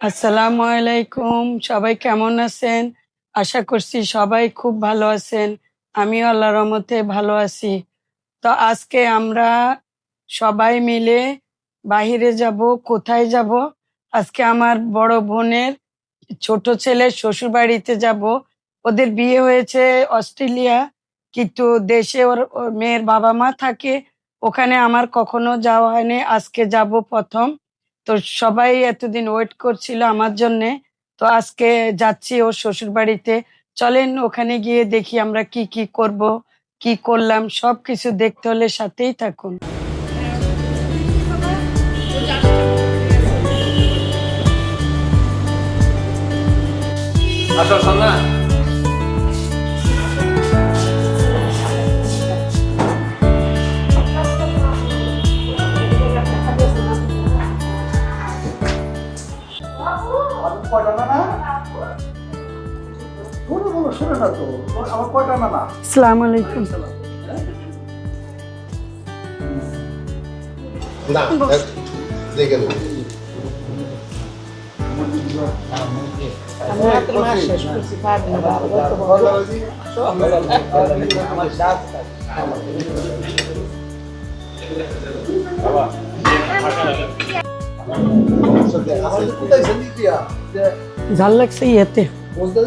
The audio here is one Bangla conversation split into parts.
আসসালামু আলাইকুম। সবাই কেমন আছেন? আশা করছি সবাই খুব ভালো আছেন। আমিও আল্লাহ রহমতে ভালো আছি। তো আজকে আমরা সবাই মিলে বাইরে যাব, কোথায় যাব? আজকে আমার বড় বোনের ছোট ছেলের শ্বশুর বাড়িতে যাব। ওদের বিয়ে হয়েছে অস্ট্রেলিয়া, কিন্তু দেশে ওর মেয়ের বাবা মা থাকে। ওখানে আমার কখনো যাওয়া হয়নি। আজকে যাব প্রথম। তো সবাই এতদিন ওয়েট করছিল আমার জন্যে। তো আজকে যাচ্ছি ওর শ্বশুর বাড়িতে চলেন ওখানে গিয়ে দেখি আমরা কি কি করব, কি করলাম সব কিছু দেখতে হলে সাথেই থাকুন। আসো, সন্ধ্যা। কয়টা নানা বলো বলো শুনে না তো। আমার কয়টা নানা আসসালামু আলাইকুম। না দেখে নেব কোথায় সেন্দি দিয়া যে ঝাল লাগছে ইয়েতে। বলতে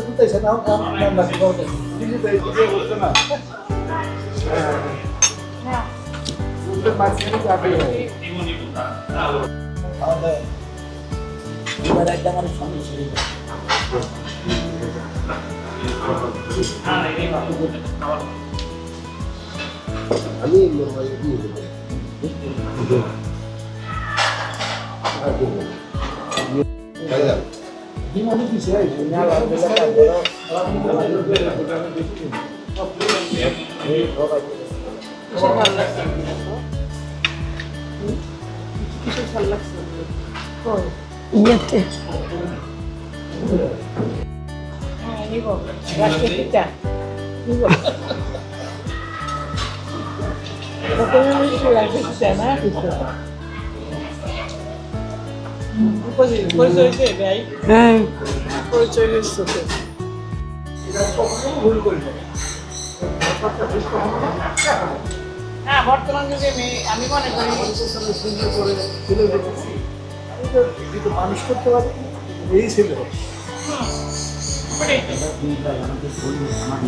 কোথায় সেনা না না দিদি তো এই যে বলতে না উল্টে মাঝে যাবে হ্যাঁ। হ্যাঁ বর্তমান যুগে মেয়ে আমি মনে করি কিন্তু মানুষ করতে পারে এই ছিল তার কারণে আমি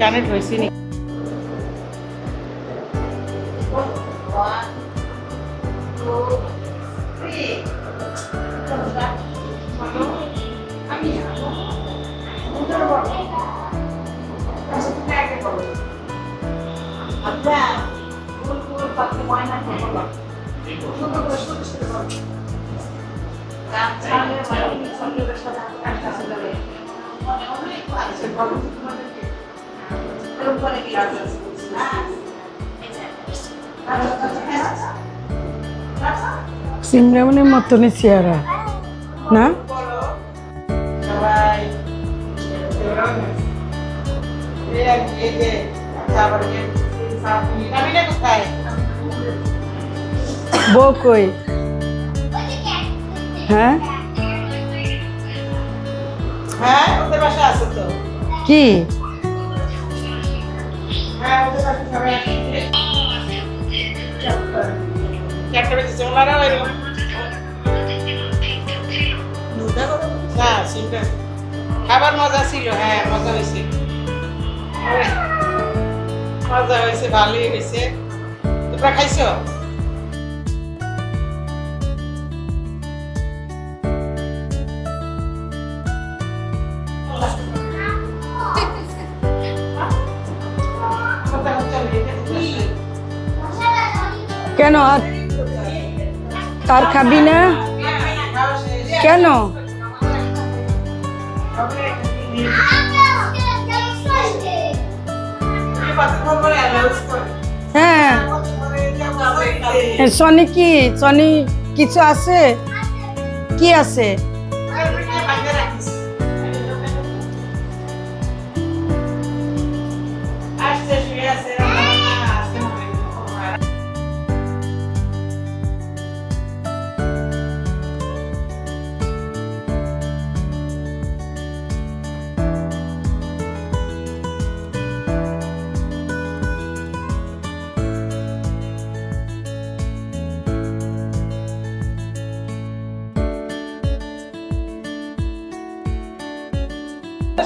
কানেক্ট হয়েছি নি। মতনই চেহারা না সবাই এই এক- এই যে তারপরে যে আমি না? বউ কই? হ্যাঁ? হ্যাঁ আছে তো। কি? চারটে বেজেছে ওনারাও এলো না সিমটা খাবার মজা ছিল হ্যাঁ মজা হয়েছে মজা হয়েছে ভালোই হয়েছে তোমরা খাইছো কেন? আর তার খাবি না? কেন? হ্যাঁ। সনি কি? সনি কিছু আছে? কি আছে?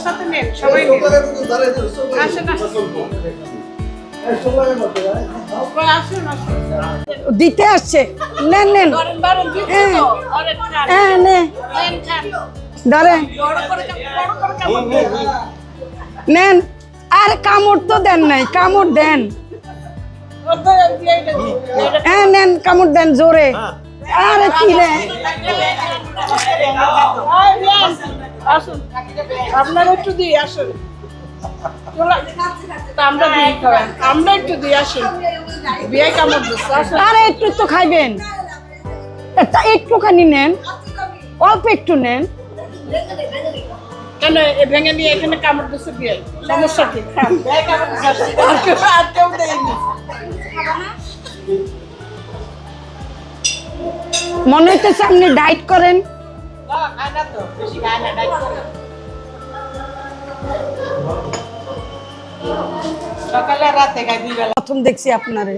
সাথে নেন সবাই নেন। আসেন আসুন। দিতে আসছে। নেন নেন। হ্যাঁ। ধরেন হ্যাঁ নেন আর কামড় তো দেন নাই কামড় দেন। হ্যাঁ নেন কামড় দেন জোরে। আরে কি নেন। আসুন আপনার একটু দিই আসুন। তা আমরা একটু দিই আসুন। বিয়ে একটু তো খাইবেন একটুখানি নেন। অল্প একটু নেন। কেন ভেঙে নিয়ে এখানে কামড় দিচ্ছে বিয়ে সমস্যা কি? খান বিয়ে কামড় দিচ্ছে আসুন। আর কেউ দেয়নি। মনে হইতেছে আপনি ডাইট করেন। খায় না তো বেশি খায় না ডাইট করে। সকালে রাতে খাই দুই বেলা প্রথম দেখছি আপনারে।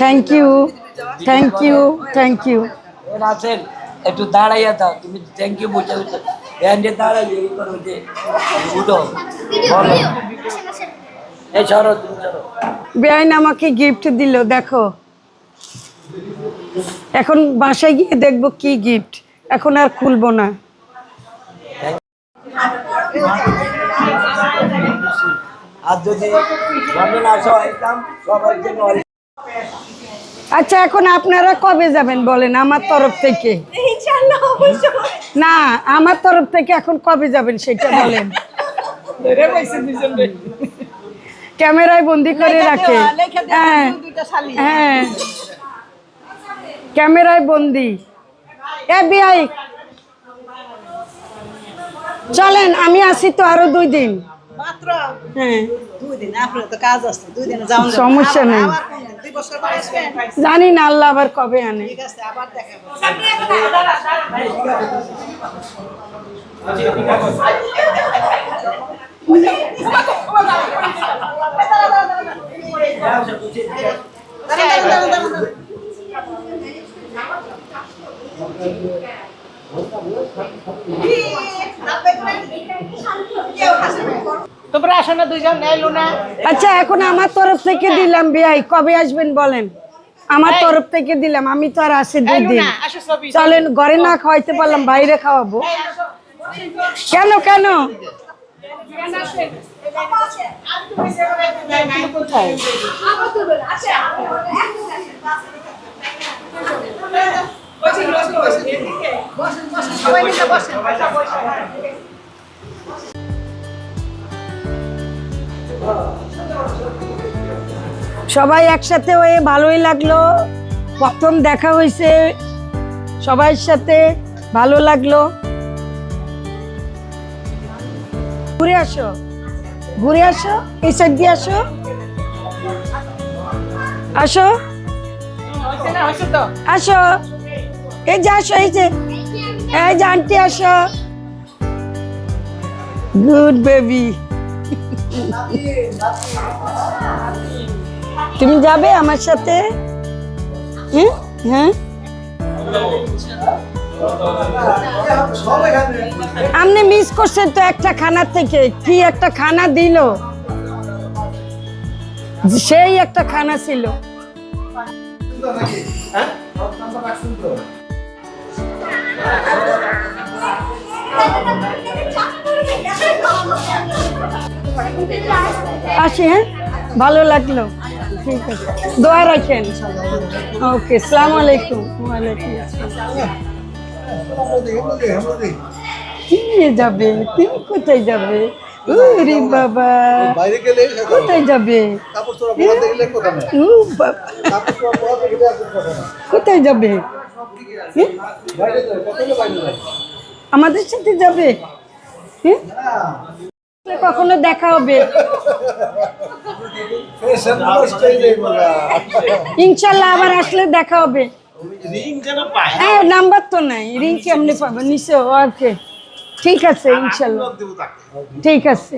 Thank you thank you thank you আছেন একটু দাঁড়াইয়া থাক তুমি থ্যাংক ইউ বলতে বলতে ব্যান্ডে দাঁড়াইয়ে এই করো যে উঠো। বলো। এই সরো তুমি সরো। বেআইন আমাকে গিফট দিল দেখো। এখন বাসায় গিয়ে দেখব কি গিফট এখন আর খুলবো না। আর যদি আচ্ছা এখন আপনারা কবে যাবেন বলেন আমার তরফ থেকে? না আমার তরফ থেকে এখন কবে যাবেন সেটা বলেন। ক্যামেরায় বন্দি করে রাখে। হ্যাঁ হ্যাঁ। ক্যামেরায় বন্দি। এ বিআই চলেন আমি আসি তো আরও দুই দিন। হ্যাঁ। দুই দিন আপনার তো কাজ আছে দুই দিনে যাওয়া যাবে। সমস্যা নেই। জানি না আল্লাহ আবার কবে আনে। ঠিক আছে তোমরা আসো না দুইজন এলো না আচ্ছা এখন আমার তরফ থেকে দিলাম বিআই কবে আসবেন বলেন? আমার তরফ থেকে দিলাম। আমি তো আর আসি দুই দিন। চলেন ঘরে না খাওয়াইতে পারলাম বাইরে খাওয়াবো। কেন কেন? কোথায় সবাই একসাথে হয়ে ভালোই লাগল। প্রথম দেখা হয়েছে সবার সাথে ভালো লাগল। ঘুরে আসো ঘুরে আসো এই সাইড দিয়ে আসো। আসো। আসো। এই যে আসো, এই যে। এই যে আন্টি, আসো। গুড বেবি তুমি যাবে আমার সাথে? হ্যাঁ হ্যাঁ? আপনি মিস করছেন তো একটা খানা থেকে। কি একটা খানা দিল? সেই একটা খানা ছিল। আসি হ্যাঁ ভালো লাগল। ঠিক আছে। দোয়া রাখেন। ওকে সালাম আলাইকুম। ওয়ালাইকুম আসসালাম। যাবে? তুমি কোথায় যাবে? ওরে বাবা। বাইরে গেলে কোথায় যাবে? কোথায় যাবে? আমাদের সাথে যাবে? কখনো দেখা হবে। ইনশাল্লাহ আবার আসলে দেখা হবে। হ্যাঁ নাম্বার তো নাই। রিং কেমনে পাবো? নিশ্চয় ওকে। ঠিক আছে, ইনশাল্লাহ। ঠিক আছে।